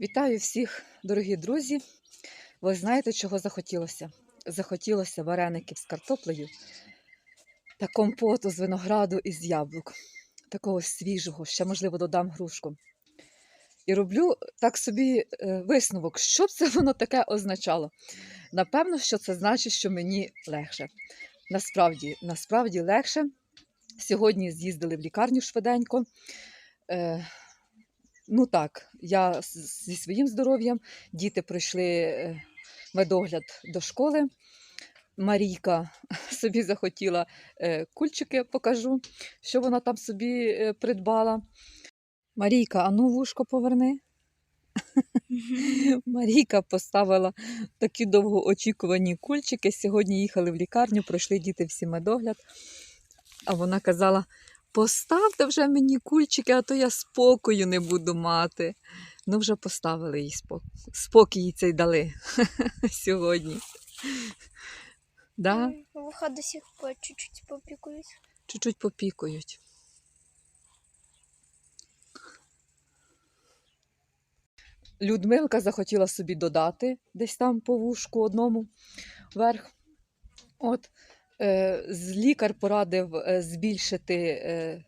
Вітаю всіх, дорогі друзі. Ви знаєте, чого захотілося? Захотілося вареників з картоплею та компоту з винограду і з яблук. Такого свіжого, ще, можливо, додам грушку. І роблю так собі е, висновок, що б це воно таке означало. Напевно, що це значить, що мені легше. Насправді, насправді легше. Сьогодні з'їздили в лікарню швиденько. Ну так, я зі своїм здоров'ям, діти пройшли е, медогляд до школи. Марійка собі захотіла е, кульчики, покажу, що вона там собі е, придбала. Марійка, а ну вушко поверни. Марійка поставила такі довгоочікувані кульчики. Сьогодні їхали в лікарню, пройшли діти всі медогляд. А вона казала: поставте вже мені кульчики, а то я спокою не буду мати. Ну, вже поставили їй спокій. Спокій їй цей дали сьогодні. Да? Вуха до сих пор чуть-чуть попікують. Чуть-чуть попікують. Людмилка захотіла собі додати десь там по вушку одному вверх. От, лікар порадив е, збільшити, е,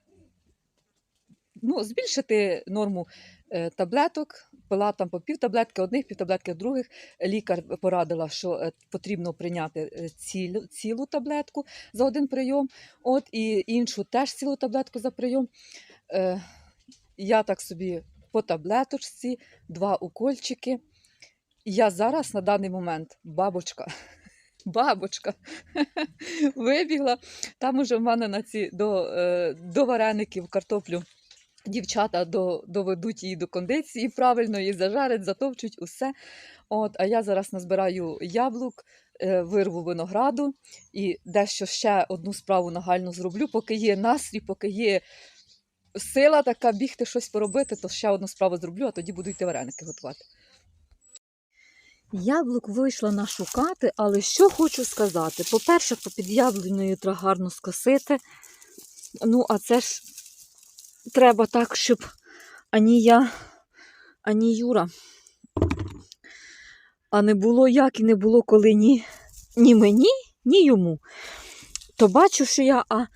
ну, збільшити норму е, таблеток. Пила там по пів таблетки одних, пів таблетки других. Лікар порадила, що е, потрібно прийняти е, цілу, цілу таблетку за один прийом, от і іншу теж цілу таблетку за прийом. Е, я так собі по таблеточці, два укольчики. Я зараз на даний момент бабочка. Бабочка вибігла. Там уже в мене на ці до, е, до вареників картоплю дівчата до, доведуть її до кондиції правильно, її зажарять, затовчуть усе. От, а я зараз назбираю яблук, е, вирву винограду і дещо ще одну справу нагальну зроблю, поки є настрій, поки є сила така бігти щось поробити, то ще одну справу зроблю, а тоді буду йти вареники готувати. Яблук вийшла нашукати, але що хочу сказати? По-перше, попід яблунею треба гарно скосити. Ну, а це ж треба так, щоб ані я, ані Юра. А не було як і не було коли ні, ні мені, ні йому. То бачу, що я а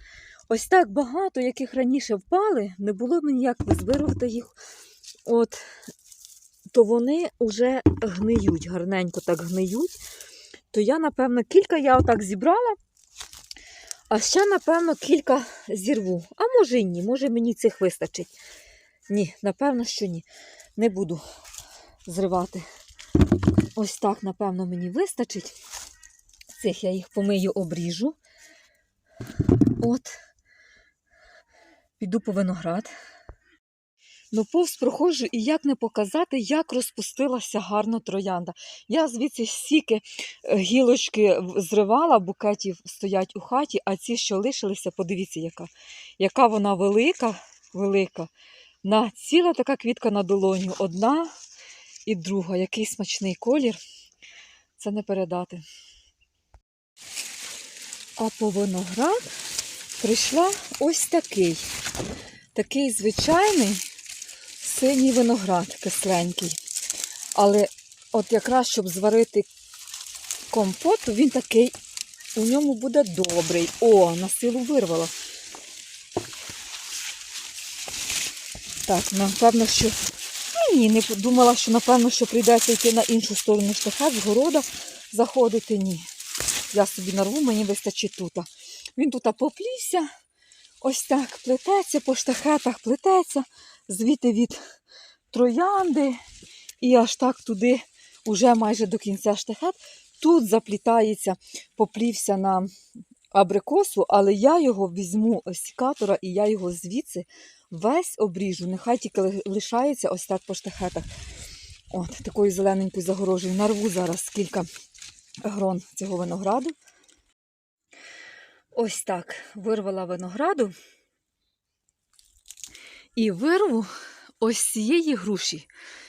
ось так багато, яких раніше впали, не було мені як визбирувати їх. От, то вони вже гниють, гарненько так гниють. То я, напевно, кілька я отак зібрала, а ще, напевно, кілька зірву. А може і ні, може мені цих вистачить. Ні, напевно, що ні. Не буду зривати. Ось так, напевно, мені вистачить. Цих я їх помию, обріжу. От. Піду по виноград. Ну, повз проходжу і як не показати, як розпустилася гарно троянда. Я звідси стільки е, гілочки зривала, букетів стоять у хаті, а ці, що лишилися, подивіться, яка, яка вона велика, велика. На ціла така квітка на долоню. Одна і друга. Який смачний колір. Це не передати. А по виноград прийшла ось такий. Такий звичайний синій виноград кисленький. Але от якраз, щоб зварити компот, він такий, у ньому буде добрий. О, на силу вирвала. Так, напевно, що. Ні, не думала, що напевно, що прийдеться йти на іншу сторону штахет, з города заходити. Ні. Я собі нарву, мені вистачить тут. Він тут поплівся, ось так плететься по штахетах, плететься, звідти від троянди і аж так туди, уже майже до кінця штахет. Тут заплітається, поплівся на абрикосу, але я його візьму з сікатора і я його звідси весь обріжу. Нехай тільки лишається ось так по штахетах. От, такою зелененькою загорожею. Нарву зараз кілька грон цього винограду. Ось так вирвала винограду. І вирву ось цієї груші.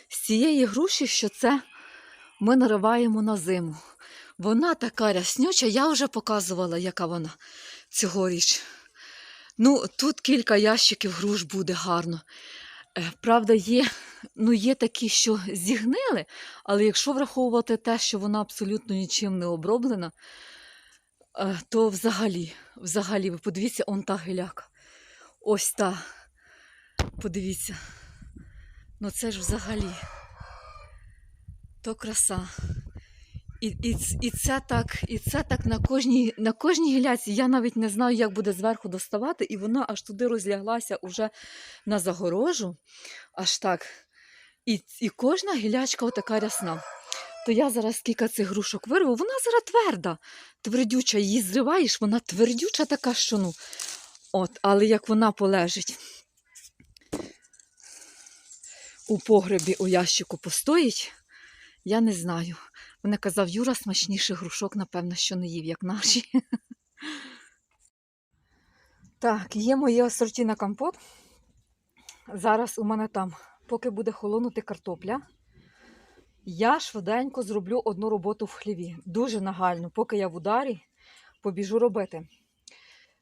З цієї груші, що це ми нариваємо на зиму. Вона така ряснюча, я вже показувала, яка вона цьогоріч. Ну, тут кілька ящиків груш буде гарно. Е, Правда, є, ну, є такі, що зігнили, але якщо враховувати те, що вона абсолютно нічим не оброблена, е, то взагалі, взагалі, ви подивіться, он та гиляка. Ось та. Подивіться. Ну це ж взагалі. То краса. І, і, і це так, і це так на кожній, на кожній гіляці. Я навіть не знаю, як буде зверху доставати, і вона аж туди розляглася уже на загорожу, аж так. І, і кожна гілячка отака рясна. То я зараз кілька цих грушок вирву, вона зараз тверда, твердюча, її зриваєш, вона твердюча така, що ну. От, але як вона полежить у погребі у ящику постоїть, я не знаю. Мене казав, Юра смачніших грушок, напевно, що не їв, як наші. Так, є моє асорті на компот. Зараз у мене там, поки буде холонути картопля, я швиденько зроблю одну роботу в хліві. Дуже нагальну, поки я в ударі, побіжу робити.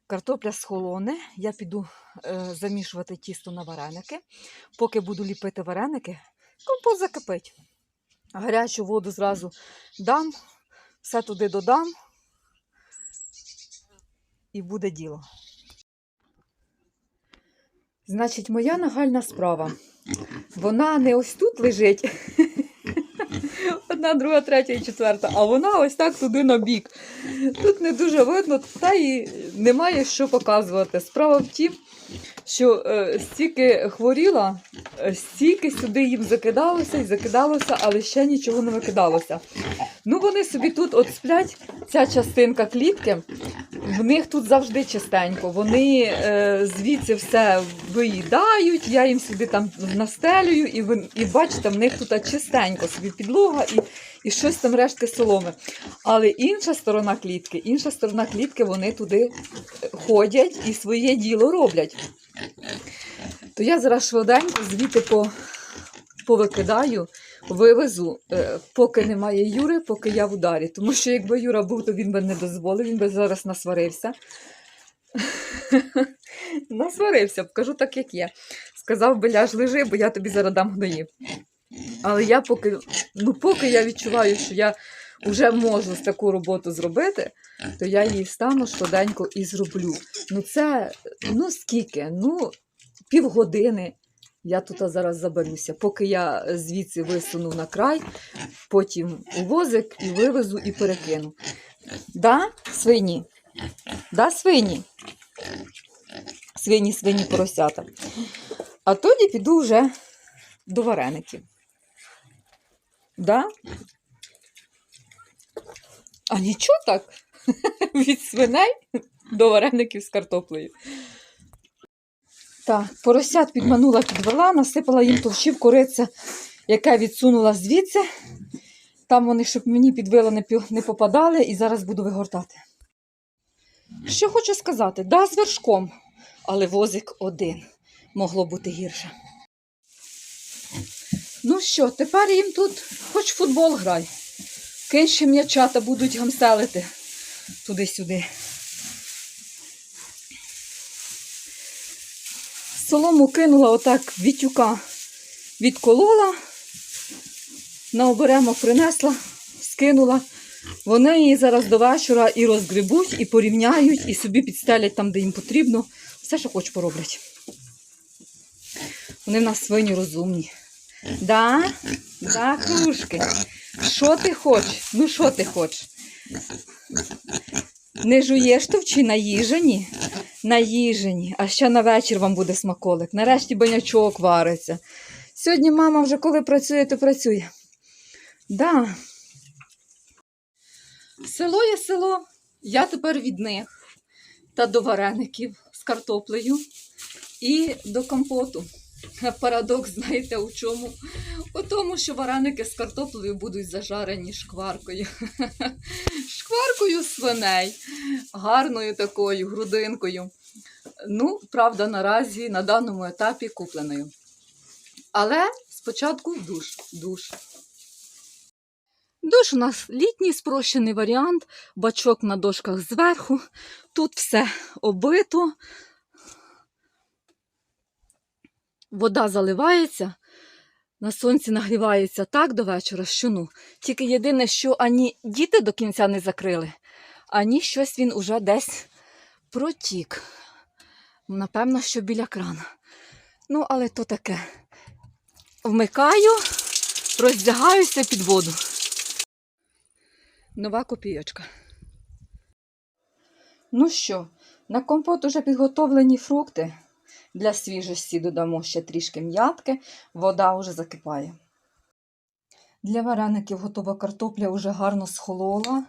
Картопля схолоне, я піду е, замішувати тісто на вареники. Поки буду ліпити вареники, компот закипить. Гарячу воду зразу дам, все туди додам і буде діло. Значить, моя нагальна справа. Вона не ось тут лежить. Одна, друга, третя і четверта, а вона ось так туди на бік. Тут не дуже видно, та й немає що показувати. Справа в тім, що е, стільки хворіла, стільки сюди їм закидалося і закидалося, але ще нічого не викидалося. Ну, вони собі тут от сплять, ця частинка клітки, в них тут завжди чистенько. Вони е, звідси все виїдають, я їм сюди там настелюю, і, і бачите, в них тут чистенько собі підлога і, і щось там рештки соломи. Але інша сторона клітки, інша сторона клітки, вони туди ходять і своє діло роблять. То я зараз швиденько звідти по, повикидаю, вивезу, е, поки немає Юри, поки я в ударі. Тому що якби Юра був, то він би не дозволив, він би зараз насварився. насварився б, кажу так, як є. Сказав би, ляж лежи, бо я тобі зараз дам гноїв. Але я поки, ну, поки я відчуваю, що я вже можу таку роботу зробити, то я її стану швиденько і зроблю. Ну це, ну скільки? Ну, півгодини я тут зараз заберуся, поки я звідси висуну на край, потім у возик і вивезу і перекину. Да, свині? Да, свині? Свині, свині, поросята. А тоді піду вже до вареників. Да? А нічого так? Від свиней до вареників з картоплею. Так, поросят підманула, підвела, насипала їм товщів кориця, яка відсунула звідси. Там вони, щоб мені підвила, не, не попадали, і зараз буду вигортати. Що хочу сказати, да, з вершком, але возик один. Могло бути гірше. Ну що, тепер їм тут хоч футбол грай. Кинь ще м'ячата будуть гамселити туди-сюди. Солому кинула отак вітюка відколола, на оберемок принесла, скинула. Вони її зараз до вечора і розгребуть, і порівняють, і собі підстелять там, де їм потрібно. Все, що хоч пороблять. Вони в нас свині розумні. Да? Да, кружки. Що ти хочеш? Ну, що ти хочеш? Не жуєш товчі наїжені? Наїжені. А ще на вечір вам буде смаколик. Нарешті банячок вариться. Сьогодні мама вже коли працює, то працює. Да. Село є село. Я тепер від них. Та до вареників з картоплею і до компоту. Парадокс, знаєте, у чому? У тому, що вареники з картоплею будуть зажарені шкваркою. Шкваркою свиней, гарною такою грудинкою. Ну, правда, наразі на даному етапі купленою. Але спочатку душ. душ. Душ у нас літній спрощений варіант, бачок на дошках зверху. Тут все обито. вода заливається, на сонці нагрівається так до вечора, що ну. Тільки єдине, що ані діти до кінця не закрили, ані щось він уже десь протік. Напевно, що біля крана. Ну, але то таке. Вмикаю, роздягаюся під воду. Нова копійочка. Ну що, на компот уже підготовлені фрукти. Для свіжості додамо ще трішки м'ятки, вода вже закипає. Для вареників готова картопля вже гарно схолола.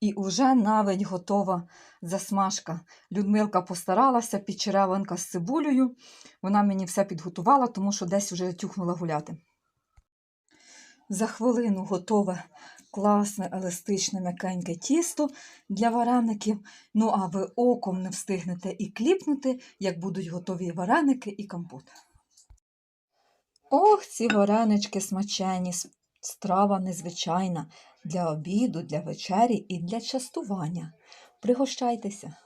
І вже навіть готова засмажка. Людмилка постаралася, підчеревинка з цибулею. Вона мені все підготувала, тому що десь вже тюхнула гуляти. За хвилину готове класне, еластичне, м'якеньке тісто для вареників. Ну, а ви оком не встигнете і кліпнути, як будуть готові вареники і компот. Ох, ці варенички смачені, страва незвичайна для обіду, для вечері і для частування. Пригощайтеся.